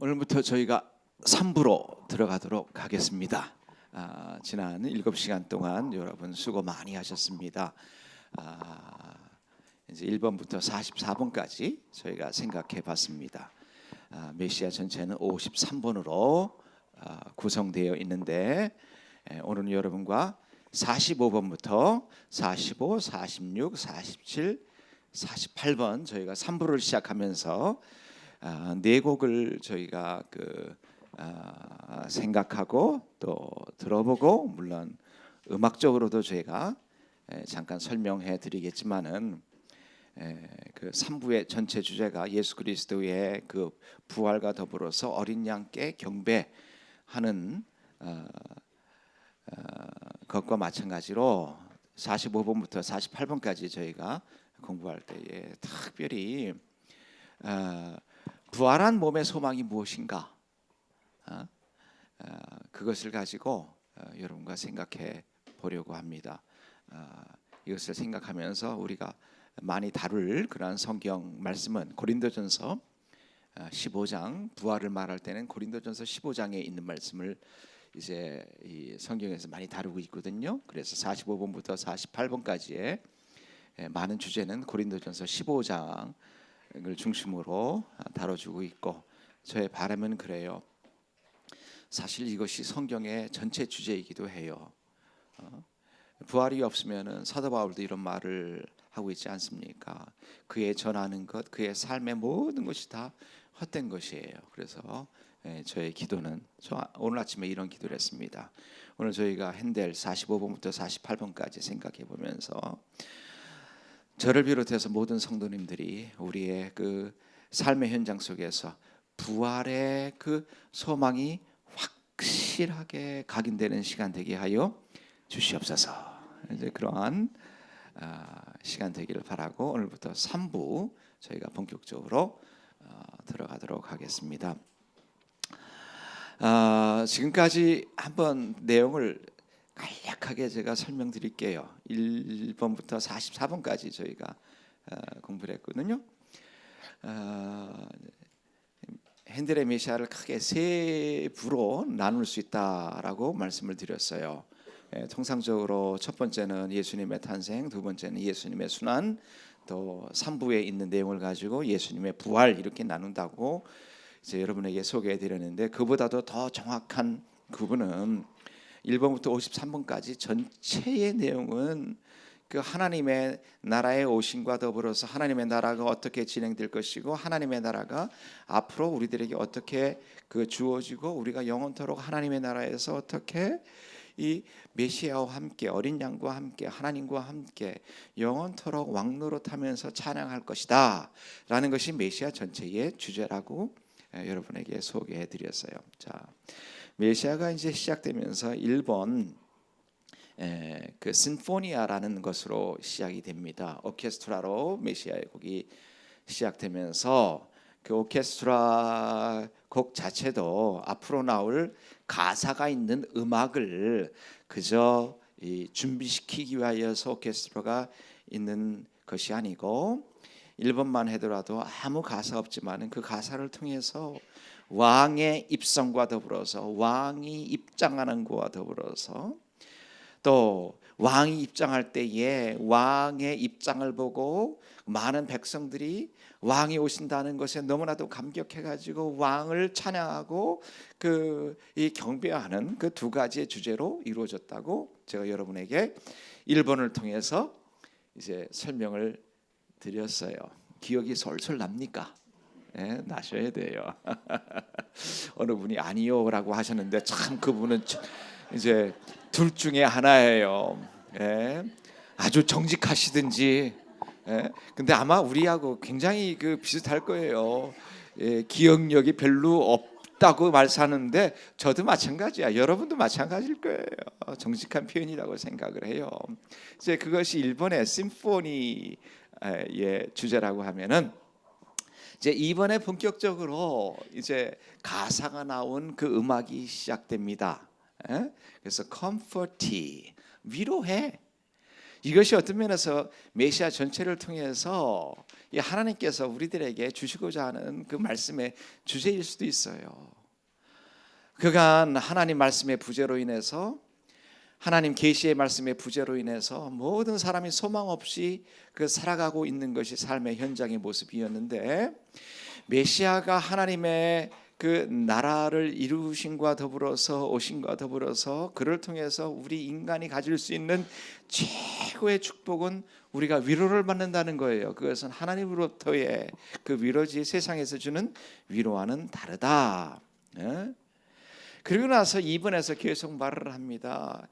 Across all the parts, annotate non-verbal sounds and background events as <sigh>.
오늘부터 저희가 3부로 들어가도록 하겠습니다. 아, 지난 7시간 동안 여러분 수고 많이 하셨습니다. 아, 이제 1번부터 44번까지 저희가 생각해 봤습니다. 아, 메시아 전체는 53번으로 아, 구성되어 있는데 에, 오늘은 여러분과 45번부터 45, 46, 47, 48번 저희가 3부를 시작하면서 아, 네 곡을 저희가 그 아, 생각하고 또 들어보고 물론 음악적으로도 저희가 에, 잠깐 설명해 드리겠지만은 에, 그 3부의 전체 주제가 예수 그리스도의 그 부활과 더불어서 어린 양께 경배하는 어, 어, 것과 마찬가지로 45번부터 48번까지 저희가 공부할 때에 특별히 어, 부활한 몸의 소망이 무엇인가 어? 어, 그것을 가지고 어, 여러분과 생각해 보려고 합니다. 어, 이것을 생각하면서 우리가 많이 다룰 그러한 성경 말씀은 고린도전서 어, 15장 부활을 말할 때는 고린도전서 15장에 있는 말씀을 이제 이 성경에서 많이 다루고 있거든요. 그래서 45번부터 48번까지의 예, 많은 주제는 고린도전서 15장 을 중심으로 다뤄주고 있고 저의 바람은 그래요. 사실 이것이 성경의 전체 주제이기도 해요. 어? 부활이 없으면은 사도 바울도 이런 말을 하고 있지 않습니까? 그의 전하는 것, 그의 삶의 모든 것이 다 헛된 것이에요. 그래서 예, 저의 기도는 저 오늘 아침에 이런 기도를 했습니다. 오늘 저희가 핸델 45번부터 48번까지 생각해 보면서 저를 비롯해서 모든 성도님들이 우리의 그 삶의 현장 속에서 부활의 그 소망이 확실하게 각인되는 시간 되게 하여 주시옵소서. 이제 그러한 아, 시간 되기를 바라고 오늘부터 3부 저희가 본격적으로 어, 들어가도록 하겠습니다. 아, 지금까지 한번 내용을 간략하게 제가 설명드릴게요. 1번부터 44번까지 저희가 어, 공부를 했거든요. 어, 핸델의 메시아를 크게 세 부로 나눌 수 있다라고 말씀을 드렸어요. 예, 통상적으로 첫 번째는 예수님의 탄생, 두 번째는 예수님의 순환, 또 3부에 있는 내용을 가지고 예수님의 부활 이렇게 나눈다고 이제 여러분에게 소개해 드렸는데 그보다도 더 정확한 구분은 1번부터 53번까지 전체의 내용은 그 하나님의 나라의 오심과 더불어서 하나님의 나라가 어떻게 진행될 것이고 하나님의 나라가 앞으로 우리들에게 어떻게 그 주어지고 우리가 영원토록 하나님의 나라에서 어떻게 이 메시아와 함께 어린 양과 함께 하나님과 함께 영원토록 왕노릇하면서 찬양할 것이다라는 것이 메시아 전체의 주제라고 여러분에게 소개해 드렸어요. 자, 메시아가 이제 시작되면서 1번 에, 그 심포니아라는 것으로 시작이 됩니다. 오케스트라로 메시아의 곡이 시작되면서 그 오케스트라 곡 자체도 앞으로 나올 가사가 있는 음악을 그저 이 준비시키기 위하여서 오케스트라가 있는 것이 아니고 1번만 해더라도 아무 가사 없지만은 그 가사를 통해서 왕의 입성과 더불어서 왕이 입장하는 것과 더불어서 또 왕이 입장할 때에 왕의 입장을 보고 많은 백성들이 왕이 오신다는 것에 너무나도 감격해 가지고 왕을 찬양하고 그 이 경배하는 그 두 가지의 주제로 이루어졌다고 제가 여러분에게 1번을 통해서 이제 설명을 드렸어요. 기억이 솔솔 납니까? 예, 나셔야 돼요. <laughs> 어느 분이 아니요라고 하셨는데 참 그분은 이제 둘 중에 하나예요. 예, 아주 정직하시든지. 예, 근데 아마 우리하고 굉장히 그 비슷할 거예요. 예, 기억력이 별로 없다고 말하는데 저도 마찬가지야. 여러분도 마찬가지일 거예요. 정직한 표현이라고 생각을 해요. 이제 그것이 일본의 심포니의 주제라고 하면은 이제 이번에 본격적으로 이제 가사가 나온 그 음악이 시작됩니다. 예? 그래서 comfort이 위로해. 이것이 어떤 면에서 메시아 전체를 통해서 이 하나님께서 우리들에게 주시고자 하는 그 말씀의 주제일 수도 있어요. 그간 하나님 말씀의 부재로 인해서 하나님 계시의 말씀의 부재로 인해서 모든 사람이 소망 없이 그 살아가고 있는 것이 삶의 현장의 모습이었는데 메시아가 하나님의 그 나라를 이루신과 더불어서 오신과 더불어서 그를 통해서 우리 인간이 가질 수 있는 최고의 축복은 우리가 위로를 받는다는 거예요. 그것은 하나님으로부터의 그 위로지 세상에서 주는 위로와는 다르다. 예? 그리고 나서 2번에서 계속 말을 합니다.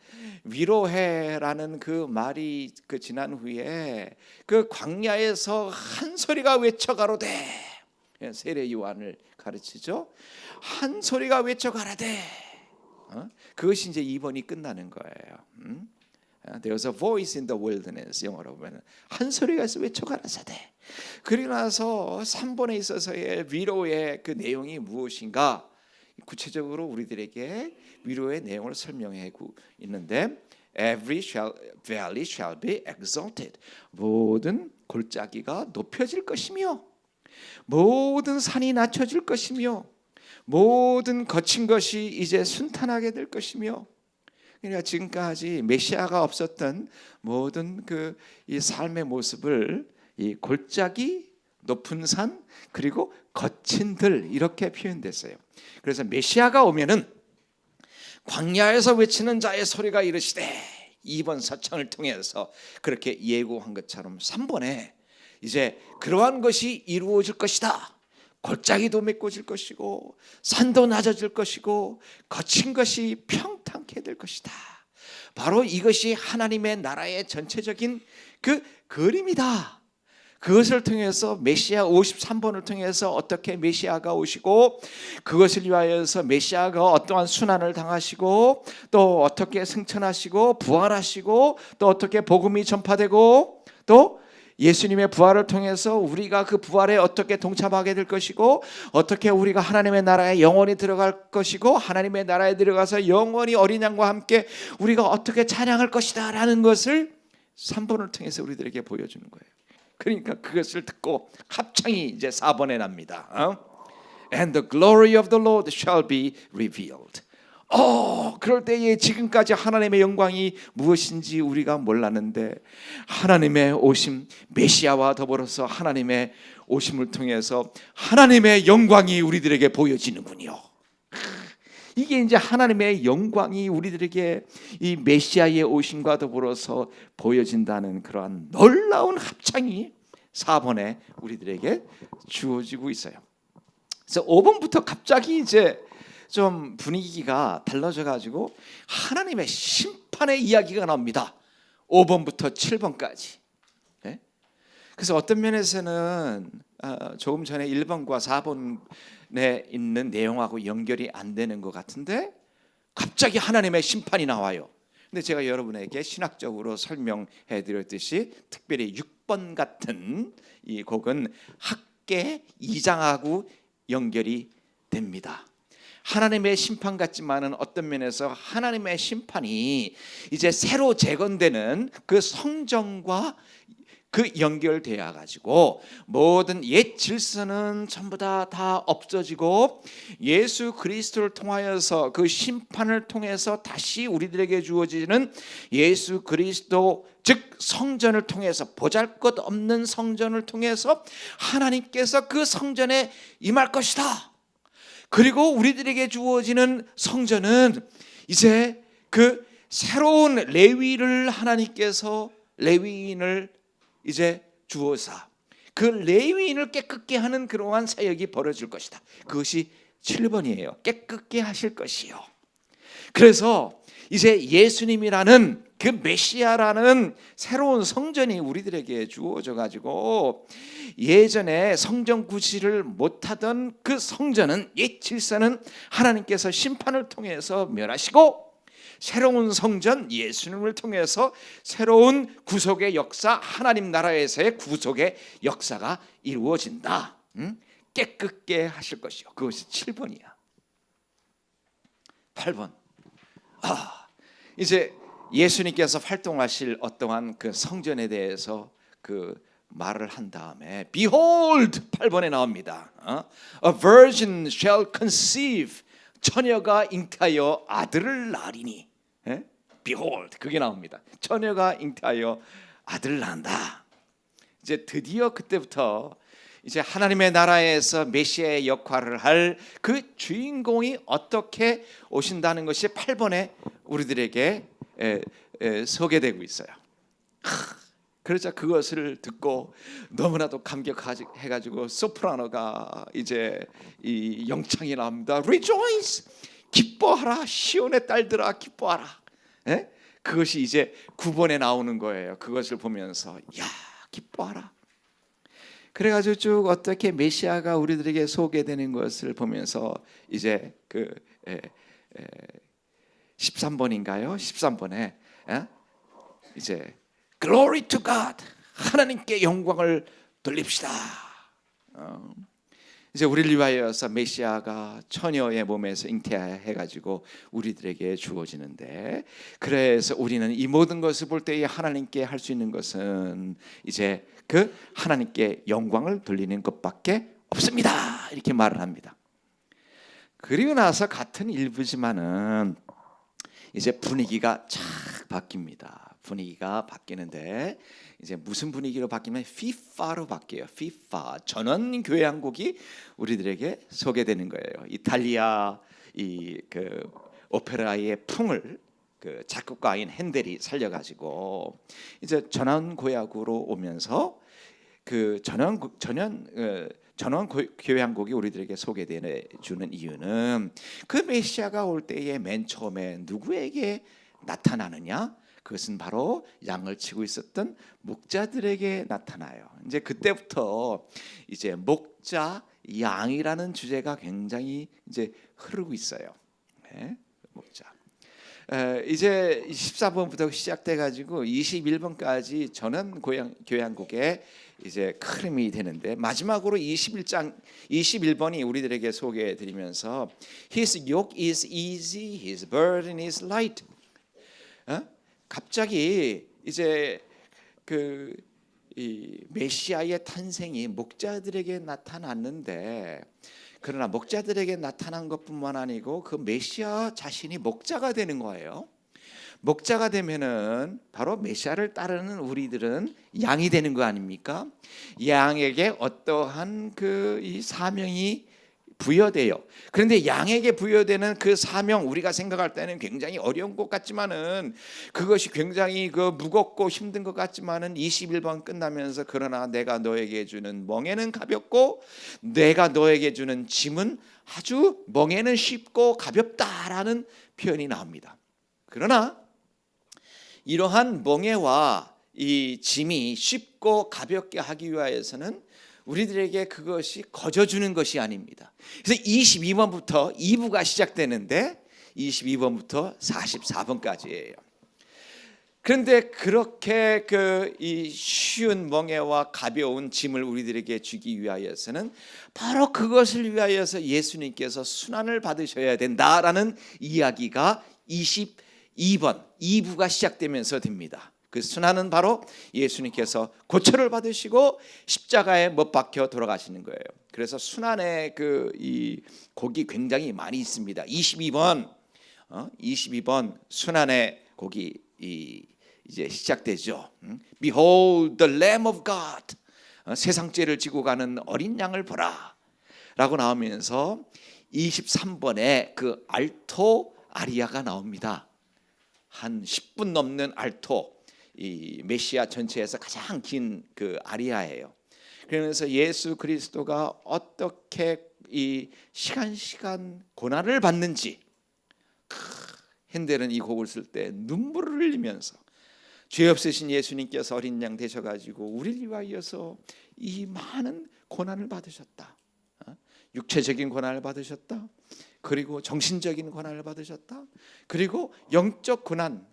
위로해라는 그 말이 그 지난 후에 그 광야에서 한 소리가 외쳐가로되 예, 세례 요한을 가르치죠. 한 소리가 외쳐가라되 어? 그것이 이제 2번이 끝나는 거예요. 음? There's a voice in the wilderness 영어로 보면 한 소리가 외쳐가라사대. 그리고 나서 3번에 있어서의 위로의 그 내용이 무엇인가? 구체적으로 우리들에게 위로의 내용을 설명해 있는데 Every shall, valley shall be exalted. 모든 골짜기가 높여질 것이며 모든 산이 낮춰질 것이며 모든 거친 것이 이제 순탄하게 될 것이며 그러니까 지금까지 메시아가 없었던 모든 그 이 삶의 모습을 이 골짜기 높은 산 그리고 거친 들 이렇게 표현됐어요. 그래서 메시아가 오면은 광야에서 외치는 자의 소리가 이르시되 2번 사창을 통해서 그렇게 예고한 것처럼 3번에 이제 그러한 것이 이루어질 것이다. 골짜기도 메꿔질 것이고 산도 낮아질 것이고 거친 것이 평탄케 될 것이다. 바로 이것이 하나님의 나라의 전체적인 그 그림이다. 그것을 통해서 메시아 53번을 통해서 어떻게 메시아가 오시고 그것을 위하여서 메시아가 어떠한 순환을 당하시고 또 어떻게 승천하시고 부활하시고 또 어떻게 복음이 전파되고 또 예수님의 부활을 통해서 우리가 그 부활에 어떻게 동참하게 될 것이고 어떻게 우리가 하나님의 나라에 영원히 들어갈 것이고 하나님의 나라에 들어가서 영원히 어린 양과 함께 우리가 어떻게 찬양할 것이다라는 것을 3번을 통해서 우리들에게 보여주는 거예요. 그러니까 그것을 듣고 합창이 이제 4번에 납니다. 어? And the glory of the Lord shall be revealed. 어, 그럴 때에 지금까지 하나님의 영광이 무엇인지 우리가 몰랐는데 하나님의 오심 메시아와 더불어서 하나님의 오심을 통해서 하나님의 영광이 우리들에게 보여지는군요. 이게 이제 하나님의 영광이 우리들에게 이 메시아의 오심과 더불어서 보여진다는 그러한 놀라운 합창이 4번에 우리들에게 주어지고 있어요. 그래서 5번부터 갑자기 이제 좀 분위기가 달라져 가지고 하나님의 심판의 이야기가 나옵니다. 5번부터 7번까지. 네? 그래서 어떤 면에서는 어, 조금 전에 1번과 4번 에 있는 내용하고 연결이 안 되는 것 같은데 갑자기 하나님의 심판이 나와요. 근데 제가 여러분에게 신학적으로 설명해 드렸듯이 특별히 6번 같은 이 곡은 학계 2장하고 연결이 됩니다. 하나님의 심판 같지만은 어떤 면에서 하나님의 심판이 이제 새로 재건되는 그 성정과 그 연결되어 가지고 모든 옛 질서는 전부 다다 없어지고 예수 그리스도를 통하여서 그 심판을 통해서 다시 우리들에게 주어지는 예수 그리스도 즉 성전을 통해서 보잘것 없는 성전을 통해서 하나님께서 그 성전에 임할 것이다. 그리고 우리들에게 주어지는 성전은 이제 그 새로운 레위를 하나님께서 레위인을 이제 주어사 그 레위인을 깨끗게 하는 그러한 사역이 벌어질 것이다. 그것이 7번이에요. 깨끗게 하실 것이요. 그래서 이제 예수님이라는 그 메시아라는 새로운 성전이 우리들에게 주어져 가지고 예전에 성전 구실을 못하던 그 성전은 옛 질서는 하나님께서 심판을 통해서 멸하시고 새로운 성전 예수님을 통해서 새로운 구속의 역사 하나님 나라에서의 구속의 역사가 이루어진다. 응? 깨끗게 하실 것이요. 그것이 7번이야. 8번. 아, 이제 예수님께서 활동하실 어떠한 그 성전에 대해서 그 말을 한 다음에 Behold 8번에 나옵니다. 어? A virgin shall conceive 처녀가 잉태하여 아들을 낳으리니 예? Behold 그게 나옵니다. 처녀가 잉태하여 아들을 낳는다. 이제 드디어 그때부터 이제 하나님의 나라에서 메시아의 역할을 할 그 주인공이 어떻게 오신다는 것이 8번에 우리들에게 에, 에, 소개되고 있어요. 하, 그러자 그것을 듣고 너무나도 감격해가지고 소프라노가 이제 이 영창이 나옵니다. Rejoice, 기뻐하라, 시온의 딸들아 기뻐하라. 예? 그것이 이제 9번에 나오는 거예요. 그것을 보면서 야 기뻐하라. 그래가지고 쭉 어떻게 메시아가 우리들에게 소개되는 것을 보면서 이제 그 에, 에, 13번인가요? 13번에 에? 이제 Glory to God 하나님께 영광을 돌립시다. 어. 이제 우리를 위하여서 메시아가 처녀의 몸에서 잉태해 가지고 우리들에게 주어지는데 그래서 우리는 이 모든 것을 볼 때에 하나님께 할 수 있는 것은 이제 그 하나님께 영광을 돌리는 것밖에 없습니다. 이렇게 말을 합니다. 그리고 나서 같은 일부지만은 이제 분위기가 착 바뀝니다. 분위기가 바뀌는데 이제 무슨 분위기로 바뀌면 피파로 바뀌어요. 피파 전원 교회 한 곡이 우리들에게 소개되는 거예요. 이탈리아 이 그 오페라의 풍을 그 작곡가인 핸델이 살려가지고 이제 전원 고약으로 오면서 그 전원 전원 어, 전원 고- 교회 한 곡이 우리들에게 소개되는 주는 이유는 그 메시아가 올 때에 맨 처음에 누구에게 나타나느냐? 그것은 바로 양을 치고 있었던 목자들에게 나타나요. 이제 그때부터 이제 목자 양이라는 주제가 굉장히 이제 흐르고 있어요. 네, 목자. 에, 이제 14번부터 시작돼 가지고 21번까지 전원 고향 교향곡에 이제 흐름이 되는데 마지막으로 21장 21번이 우리들에게 소개해 드리면서 His yoke is easy, his burden is light. 어? 갑자기 이제 그이 메시아의 탄생이 목자들에게 나타났는데 그러나 목자들에게 나타난 것뿐만 아니고 그 메시아 자신이 목자가 되는 거예요. 목자가 되면은 바로 메시아를 따르는 우리들은 양이 되는 거 아닙니까? 양에게 어떠한 그 이 사명이 부여돼요. 그런데 양에게 부여되는 그 사명 우리가 생각할 때는 굉장히 어려운 것 같지만은 그것이 굉장히 그 무겁고 힘든 것 같지만은 21번 끝나면서 그러나 내가 너에게 주는 멍에는 가볍고 내가 너에게 주는 짐은 아주 멍에는 쉽고 가볍다라는 표현이 나옵니다. 그러나 이러한 멍에와 이 짐이 쉽고 가볍게 하기 위하여서는 우리들에게 그것이 거저주는 것이 아닙니다. 그래서 22번부터 2부가 시작되는데 22번부터 44번까지예요. 그런데 그렇게 그 이 쉬운 멍에와 가벼운 짐을 우리들에게 주기 위하여서는 바로 그것을 위하여서 예수님께서 순환을 받으셔야 된다라는 이야기가 22번 2부가 시작되면서 됩니다. 그 순환은 바로 예수님께서 고초를 받으시고 십자가에 못 박혀 돌아가시는 거예요. 그래서 순환의 그 이 곡이 굉장히 많이 있습니다. 22번 어? 22번 순환의 곡이 이 이제 시작되죠. 음? Behold the Lamb of God. 어, 세상 죄를 지고 가는 어린 양을 보라. 라고 나오면서 23번에 그 알토 아리아가 나옵니다. 한 10분 넘는 알토 이 메시아 전체에서 가장 긴 그 아리아예요. 그러면서 예수 그리스도가 어떻게 이 시간 시간 고난을 받는지 크, 핸델은 이 곡을 쓸 때 눈물을 흘리면서 죄 없으신 예수님께서 어린 양 되셔가지고 우리를 위하여서 이 많은 고난을 받으셨다. 어? 육체적인 고난을 받으셨다. 그리고 정신적인 고난을 받으셨다. 그리고 영적 고난.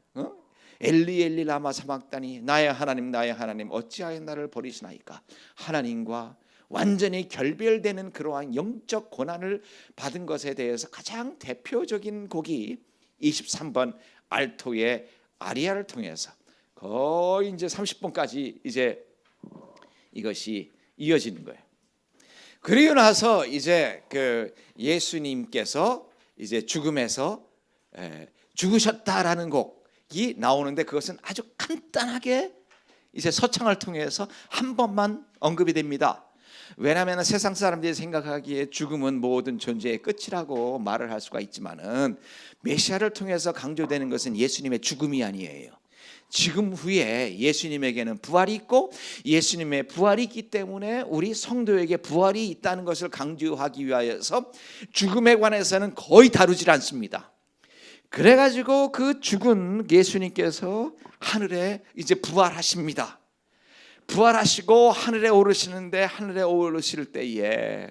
어? 엘리 엘리 라마 사막다니 나의 하나님 나의 하나님 어찌하여 나를 버리시나이까 하나님과 완전히 결별되는 그러한 영적 고난을 받은 것에 대해서 가장 대표적인 곡이 23번 알토의 아리아를 통해서 거의 이제 30번까지 이제 이것이 이어지는 거예요. 그리고 나서 이제 그 예수님께서 이제 죽음에서 에, 죽으셨다라는 곡 이 나오는데 그것은 아주 간단하게 이제 서창을 통해서 한 번만 언급이 됩니다. 왜냐하면 세상 사람들이 생각하기에 죽음은 모든 존재의 끝이라고 말을 할 수가 있지만은 메시아를 통해서 강조되는 것은 예수님의 죽음이 아니에요. 지금 후에 예수님에게는 부활이 있고 예수님의 부활이 있기 때문에 우리 성도에게 부활이 있다는 것을 강조하기 위하여서 죽음에 관해서는 거의 다루질 않습니다. 그래가지고 그 죽은 예수님께서 하늘에 이제 부활하십니다. 부활하시고 하늘에 오르시는데 하늘에 오르실 때에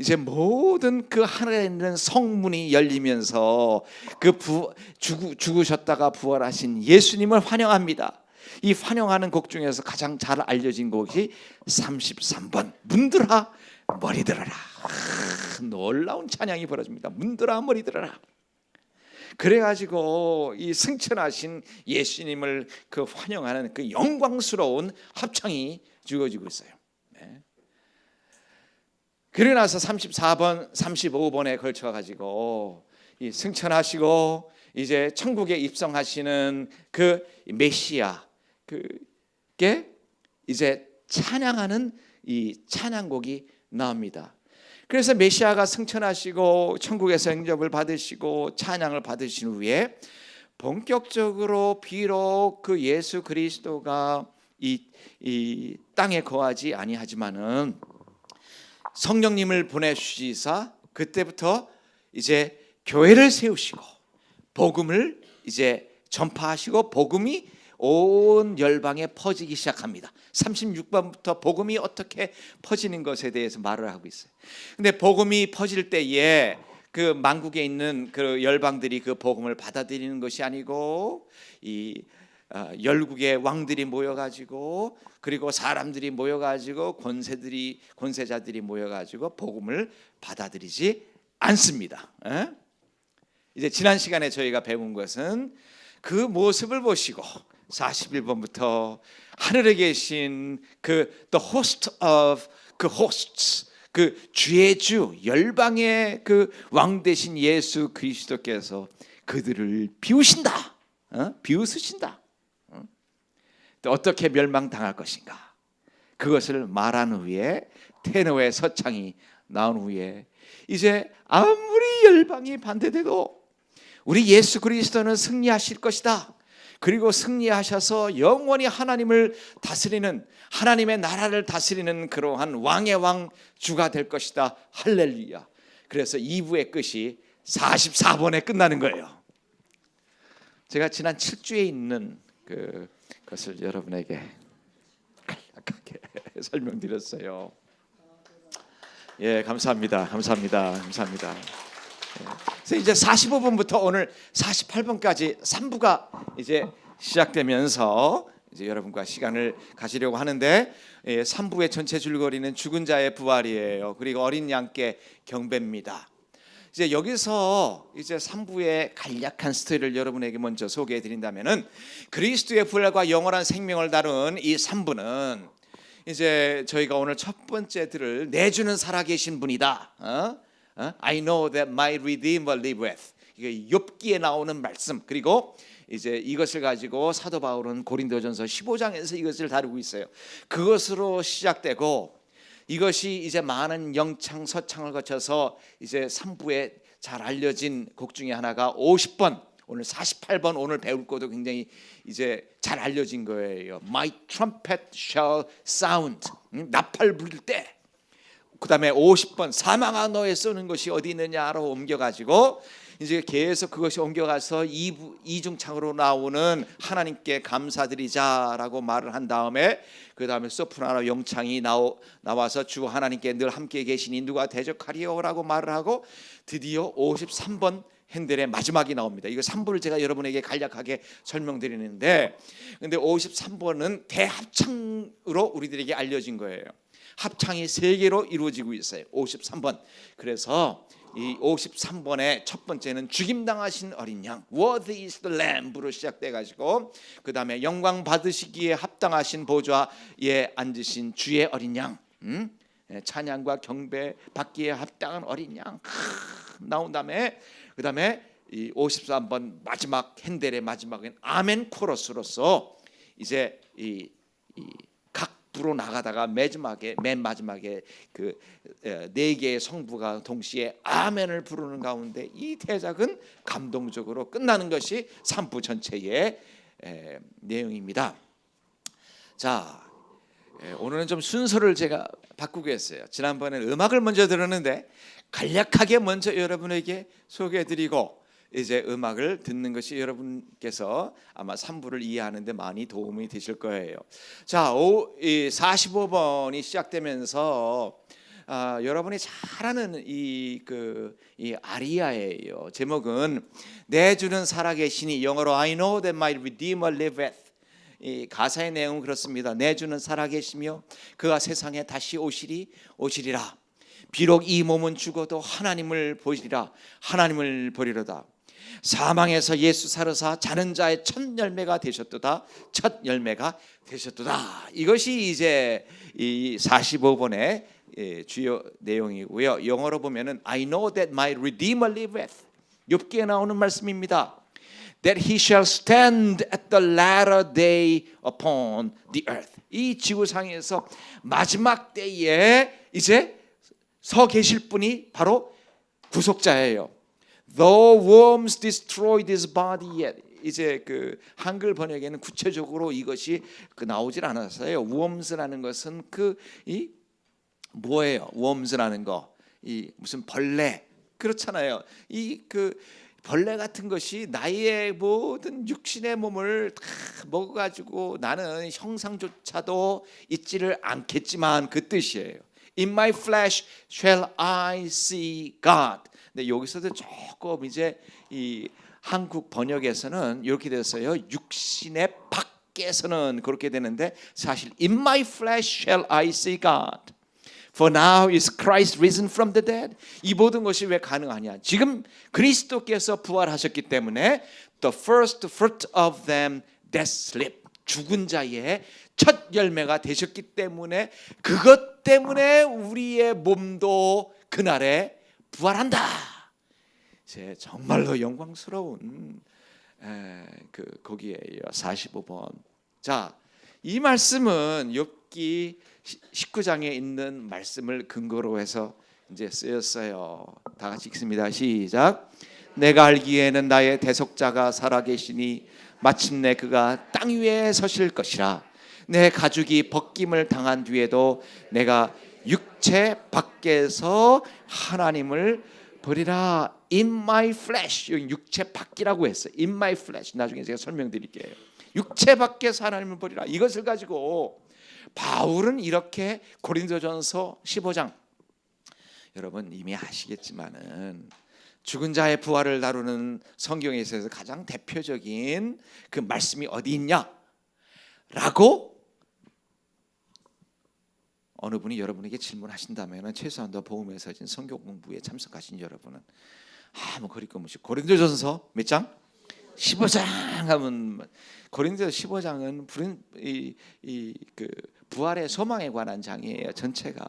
이제 모든 그 하늘에 있는 성문이 열리면서 그 부, 죽, 죽으셨다가 부활하신 예수님을 환영합니다. 이 환영하는 곡 중에서 가장 잘 알려진 곡이 33번 문들아 머리 들어라 아, 놀라운 찬양이 벌어집니다. 문들아 머리 들어라 그래가지고 이 승천하신 예수님을 그 환영하는 그 영광스러운 합창이 주어지고 있어요. 네. 그러고 나서 34번, 35번에 걸쳐 가지고 이 승천하시고 이제 천국에 입성하시는 그 메시아 그게 이제 찬양하는 이 찬양곡이 나옵니다. 그래서 메시아가 승천하시고 천국에서 영접을 받으시고 찬양을 받으신 후에 본격적으로 비록 그 예수 그리스도가 이, 이 땅에 거하지 아니하지만은 성령님을 보내주시사 그때부터 이제 교회를 세우시고 복음을 이제 전파하시고 복음이 온 열방에 퍼지기 시작합니다. 36번부터 복음이 어떻게 퍼지는 것에 대해서 말을 하고 있어요. 근데 복음이 퍼질 때에 그 만국에 있는 그 열방들이 그 복음을 받아들이는 것이 아니고 이 어, 열국의 왕들이 모여가지고 그리고 사람들이 모여가지고 권세들이 권세자들이 모여가지고 복음을 받아들이지 않습니다. 에? 이제 지난 시간에 저희가 배운 것은 그 모습을 보시고 41번부터 하늘에 계신 그 the host of 그 hosts 그 주의 주 열방의 그 왕 대신 예수 그리스도께서 그들을 비우신다. 어? 비웃으신다. 어? 또 어떻게 멸망당할 것인가? 그것을 말한 후에 테너의 서창이 나온 후에 이제 아무리 열방이 반대돼도 우리 예수 그리스도는 승리하실 것이다. 그리고 승리하셔서 영원히 하나님을 다스리는 하나님의 나라를 다스리는 그러한 왕의 왕 주가 될 것이다. 할렐루야. 그래서 2부의 끝이 44번에 끝나는 거예요. 제가 지난 7주에 있는 그 것을 여러분에게 간략하게 <laughs> 설명드렸어요. 예, 감사합니다. 감사합니다. 감사합니다. 그래서 이제 45분부터 오늘 48분까지 3부가 이제 시작되면서 이제 여러분과 시간을 가지려고 하는데 예, 3부의 전체 줄거리는 죽은 자의 부활이에요. 그리고 어린 양께 경배입니다. 이제 여기서 이제 3부의 간략한 스토리를 여러분에게 먼저 소개해 드린다면은 그리스도의 부활과 영원한 생명을 다룬 이 3부는 이제 저희가 오늘 첫 번째 들을 내주는 살아계신 분이다. 어? 어? I know that my redeemer liveth. 이게 욥기에 나오는 말씀. 그리고 이제 이것을 가지고 사도 바울은 고린도전서 15장에서 이것을 다루고 있어요. 그것으로 시작되고 이것이 이제 많은 영창 서창을 거쳐서 이제 3부에 잘 알려진 곡 중에 하나가 50번 오늘 48번 오늘 배울 것도 굉장히 이제 잘 알려진 거예요. My trumpet shall sound. 음, 나팔 불 때. 그 다음에 50번 사망아 너에 쓰는 것이 어디 있느냐로 옮겨 가지고 이제 계속 그것이 옮겨가서 이중창으로 나오는 하나님께 감사드리자라고 말을 한 다음에 그 다음에 소프라노 영창이 나오, 나와서 주 하나님께 늘 함께 계시니 누가 대적하리요라고 말을 하고 드디어 53번 핸델의 마지막이 나옵니다. 이거 3부를 제가 여러분에게 간략하게 설명드리는데 근데 53번은 대합창으로 우리들에게 알려진 거예요. 합창이 세 개로 이루어지고 있어요. 53번. 그래서 이 53번의 첫 번째는 죽임 당하신 어린 양 Worthy is the lamb으로 시작돼 가지고 그 다음에 영광 받으시기에 합당하신 보좌에 앉으신 주의 어린 양 음? 예, 찬양과 경배 받기에 합당한 어린 양 크, 나온 다음에 그 다음에 이 53번 마지막 핸델의 마지막엔 아멘 코러스로서 이제 이, 이각 부로 나가다가 마지막에 맨 마지막에 그 네 개의 성부가 동시에 아멘을 부르는 가운데 이 대작은 감동적으로 끝나는 것이 삼부 전체의 에, 내용입니다. 자, 에, 오늘은 좀 순서를 제가 바꾸겠어요. 지난번에는 음악을 먼저 들었는데 간략하게 먼저 여러분에게 소개해드리고 이제 음악을 듣는 것이 여러분께서 아마 3부를 이해하는데 많이 도움이 되실 거예요. 자, 오, 이 45번이 시작되면서 아, 여러분이 잘 아는 이 아리아예요. 제목은 내 주는 살아계시니 영어로 I know that my redeemer liveth. 이 가사의 내용은 그렇습니다. 내 주는 살아계시며 그가 세상에 다시 오시리 오시리라. 비록 이 몸은 죽어도 하나님을 보시리라. 하나님을 보리로다. 사망에서 예수 사르사 자는 자의 첫 열매가 되셨도다. 첫 열매가 되셨도다. 이것이 이제 이 45번의 예, 주요 내용이고요. 영어로 보면은 I know that my redeemer liveth. 욥기에 나오는 말씀입니다. That he shall stand at the latter day upon the earth. 이 지구상에서 마지막 때에 이제 서 계실 분이 바로 구속자예요. Though worms destroyed his body yet. 이제 그 한글 번역에는 구체적으로 이것이 그 나오질 않았어요. worms라는 것은 그 이 뭐예요? worms라는 거. 이 무슨 벌레 그렇잖아요. 이 그 벌레 같은 것이 나의 모든 육신의 몸을 다 먹어가지고 나는 형상조차도 잊지를 않겠지만 그 뜻이에요. In my flesh shall I see God. 근데 여기서도 조금 이제 이 한국 번역에서는 이렇게 됐어요. 육신의 밖에서는 그렇게 되는데 사실 in my flesh shall I see God. For now is Christ risen from the dead. 이 모든 것이 왜 가능하냐? 지금 그리스도께서 부활하셨기 때문에 the first fruit of them that sleep. 죽은 자의 첫 열매가 되셨기 때문에 그것 때문에 우리의 몸도 그날에 부활한다. 이제 정말로 영광스러운 에, 그 거기에요. 45번. 자, 이 말씀은 욥기 19장에 있는 말씀을 근거로 해서 이제 쓰였어요. 다 같이 읽습니다. 시작. 내가 알기에는 나의 대속자가 살아계시니 마침내 그가 땅 위에 서실 것이라. 내 가죽이 벗김을 당한 뒤에도 내가 육체 밖에서 하나님을 보리라. In my flesh. 육체 밖이라고 했어요. In my flesh. 나중에 제가 설명드릴게요. 육체 밖에서 하나님을 보리라. 이것을 가지고 바울은 이렇게 고린도전서 15장 여러분 이미 아시겠지만은 죽은 자의 부활을 다루는 성경에 있어서 가장 대표적인 그 말씀이 어디 있냐 라고 어느 분이 여러분에게 질문하신다면 최소한 더 복음에 서 진 성경 공부에 참석하신 여러분은 아무 거리 것 없이 고린도전서 몇 장? 15장 하면 고린도 15장은 부른 이그 부활의 소망에 관한 장이에요. 전체가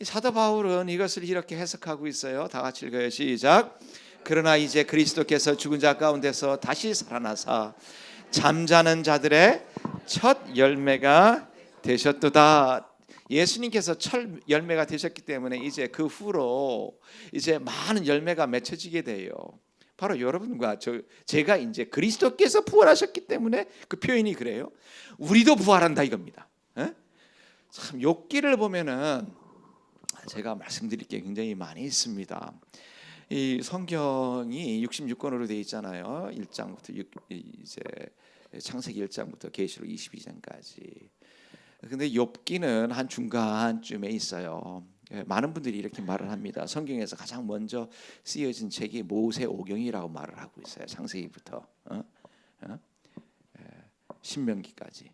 이 사도 바울은 이것을 이렇게 해석하고 있어요. 다 같이 읽어요. 시작. 그러나 이제 그리스도께서 죽은 자 가운데서 다시 살아나사 잠자는 자들의 첫 열매가 되셨도다. 예수님께서 첫 열매가 되셨기 때문에 이제 그 후로 이제 많은 열매가 맺혀지게 돼요. 바로 여러분과 저 제가 이제 그리스도께서 부활하셨기 때문에 그 표현이 그래요. 우리도 부활한다 이겁니다. 에? 참 욥기를 보면은 제가 말씀드릴 게 굉장히 많이 있습니다. 이 성경이 66권으로 되어 있잖아요. 1장부터 6, 이제 창세기 1장부터 계시록 22장까지. 근데 욥기는 한 중간쯤에 있어요. 예, 많은 분들이 이렇게 말을 합니다. 성경에서 가장 먼저 쓰여진 책이 모세오경이라고 말을 하고 있어요. 창세기부터 어? 어? 예, 신명기까지.